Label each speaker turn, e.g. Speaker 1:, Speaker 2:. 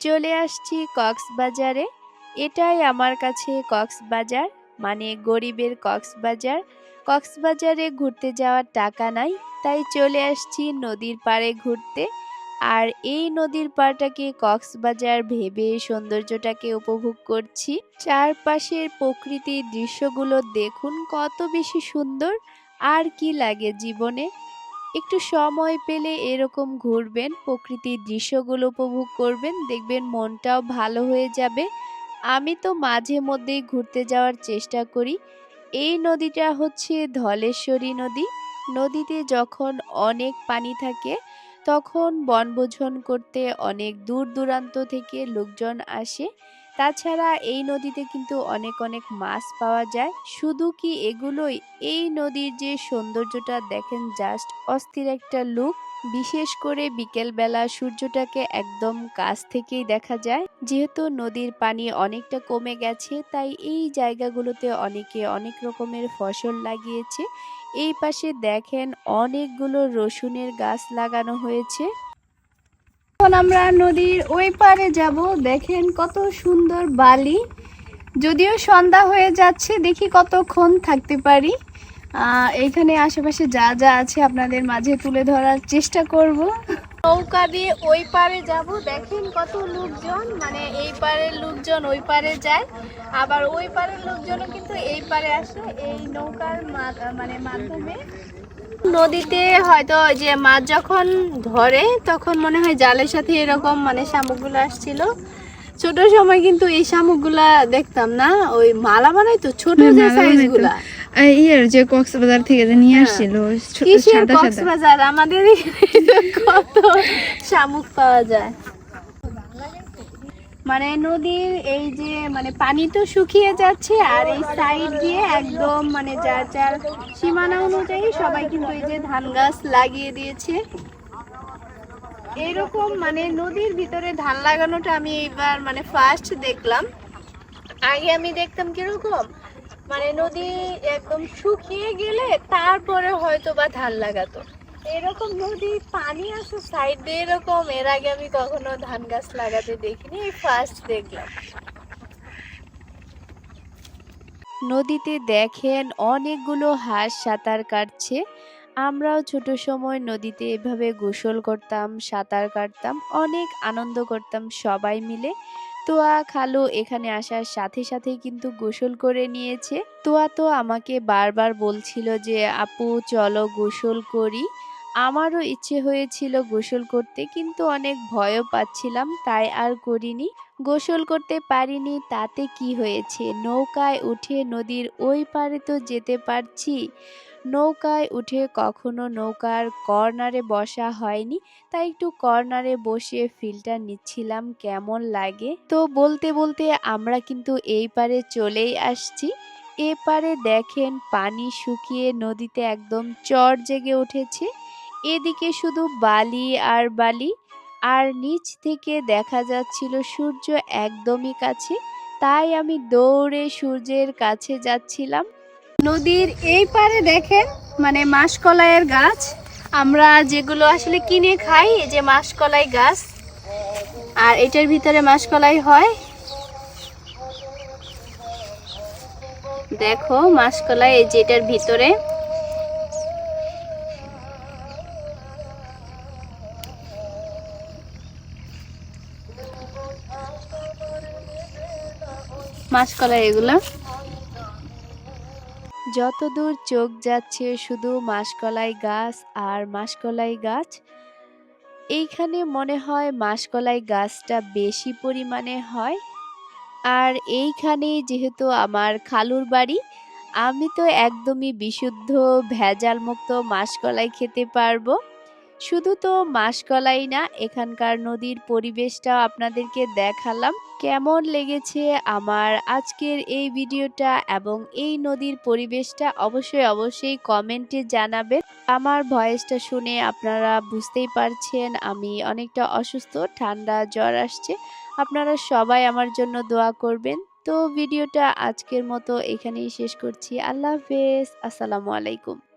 Speaker 1: চলে আসছি কক্সবাজারে। এটাই আমার কাছে কক্সবাজার মানে গরিবের কক্সবাজার। কক্সবাজারে ঘুরতে যাওয়ার টাকা নাই, তাই চলে আসছি নদীর পাড়ে ঘুরতে। আর এই নদীর পাড়টাকে কক্সবাজার ভেবে সৌন্দর্যটাকে উপভোগ করছি। চারপাশের প্রকৃতির দৃশ্যগুলো দেখুন কত বেশি সুন্দর, আর কি লাগে জীবনে। একটু সময় পেলে এরকম ঘুরবেন, প্রকৃতির দৃশ্যগুলো উপভোগ করবেন, দেখবেন মনটাও ভালো হয়ে যাবে। আমি তো মাঝে মধ্যেই ঘুরতে যাওয়ার চেষ্টা করি। এই নদীটা হচ্ছে ধলেশ্বরী নদী। নদীতে যখন অনেক পানি থাকে, তখন বনভোজন করতে অনেক দূর দূরান্ত থেকে লোকজন আসে। তাছাড়া এই নদীতে কিন্তু অনেক অনেক মাছ পাওয়া যায়। শুধু কি এগুলোই? এই নদীর যে সৌন্দর্যটা দেখেন জাস্ট অস্থির একটা লুক বিশেষ করে বিকেলবেলা সূর্যটাকে একদম কাছ থেকেই দেখা যায়। যেহেতু নদীর পানি অনেকটা কমে গেছে, তাই এই জায়গাগুলোতে অনেকে অনেক রকমের ফসল লাগিয়েছে। এই পাশে দেখেন অনেকগুলো রসুনের গাছ লাগানো হয়েছে। এখন আমরা নদীর ওই পারে যাব। দেখেন কত সুন্দর বালি। যদিও সন্ধ্যা হয়ে যাচ্ছে দেখি কতক্ষণ থাকতে পারি। আহ, এইখানে আশেপাশে যা যা আছে আপনাদের মাঝে তুলে ধরার চেষ্টা করব। নৌকা দিয়ে ওই পারে যাব। দেখেন কত লোকজন মানে এই পারের লোকজন ওই পারে যায়। আবার ওই পারের লোকজনও কিন্তু এই পারে আসে। এই নৌকার মানে মাধ্যমে। নদীতে হয়তো যে মাছ যখন ধরে তখন মনে হয় জালের সাথে এরকম মানে শামুকগুলো আসছিল ছোট সময় কিন্তু এই শামুকগুলা দেখতাম না ওই মালা বানাই তো ছোট যে
Speaker 2: মালা
Speaker 1: সাইজ
Speaker 2: বানাইতো।
Speaker 1: গুলা
Speaker 2: আর যে কক্সবাজার থেকে যে নিয়ে
Speaker 1: হ্যাঁ।
Speaker 2: আসছিল
Speaker 1: কক্সবাজার আমাদের কত শামুক পাওয়া যায় মানে নদীর এই যে মানে পানি তো শুকিয়ে যাচ্ছে আর এই সাইড দিয়ে একদম মানে যার যার সীমানা অনুযায়ী সবাই কিন্তু এই যে ধান গাছ লাগিয়ে দিয়েছে। এরকম মানে নদীর ভিতরে ধান লাগানোটা আমি এইবার মানে ফার্স্ট দেখলাম। আগে আমি দেখতাম কীরকম মানে নদী একদম শুকিয়ে গেলে তারপরে হয়তো বা ধান লাগাতো। এরকম নদী পানি আছে সাইড দিয়ে এরকম, এর আগে আমি কখনো ধান গাছ লাগাতে দেখিনি ফার্স্ট দেখলাম। নদীতে দেখেন অনেকগুলো হাঁস সাঁতার কাটছে। আমরাও ছোট সময় নদীতে এভাবে গোসল করতাম, সাঁতার কাটতাম, অনেক আনন্দ করতাম সবাই মিলে। তোয়া খালু এখানে আসার সাথে সাথেই কিন্তু গোসল করে নিয়েছে। তোয়া তো আমাকে বারবার বলছিল যে, আপু, চলো গোসল করি। আমারও ইচ্ছে হয়েছিল গোসল করতে, কিন্তু অনেক ভয়ও পাচ্ছিলাম, তাই আর করিনি। গোসল করতে পারিনি, তাতে কি হয়েছে? নৌকায় উঠে নদীর ওই পারে তো যেতে পারছি। নৌকায় উঠে কখনো নৌকার কর্নারে বসা হয়নি, তাই একটু কর্নারে বসে ফিল্টার নিচ্ছিলাম, কেমন লাগে? তো বলতে বলতে আমরা কিন্তু এই পারে চলেই আসছি। এ পারে দেখেন পানি শুকিয়ে নদীতে একদম চর জেগে উঠেছে। এদিকে শুধু বালি আর বালি, আর নিচ থেকে দেখা যাচ্ছিল সূর্য একদমই কাছে, তাই আমি দৌড়ে সূর্যের কাছে যাচ্ছিলাম। নদীর এই পারে দেখেন মানে মাসকলাইয়ের গাছ। আমরা যেগুলো আসলে কিনে খাই, এই যে মাসকলাই গাছ। আর এটার ভিতরে মাসকলাই হয়। দেখো, মাসকলাই এই যে এটার ভিতরে। মাসকলাই এগুলো। যতদূর চোখ যাচ্ছে শুধু মাসকলাই গাছ আর মাসকলাই গাছ। এইখানে মনে হয় মাসকলাই গাছটা বেশি পরিমাণে হয়। আর এইখানে যেহেতু আমার খালুর বাড়ি, আমি তো একদমই বিশুদ্ধ ভেজাল মুক্ত মাসকলাই খেতে পারব। শুধু তো মাসকলাই না, এখানকার নদীর পরিবেশটাও আপনাদেরকে দেখালাম। কেমন লেগেছে আমার আজকের এই ভিডিওটা এবং এই নদীর পরিবেশটা অবশ্যই অবশ্যই কমেন্টে জানাবেন। আমার ভয়েসটা শুনে আপনারা বুঝতেই পারছেন আমি অনেকটা অসুস্থ, ঠান্ডা জ্বর আসছে। আপনারা সবাই আমার জন্য দোয়া করবেন। তো ভিডিওটা আজকের মতো এখানেই শেষ করছি। আল্লাহ হাফেজ। আসসালামু আলাইকুম।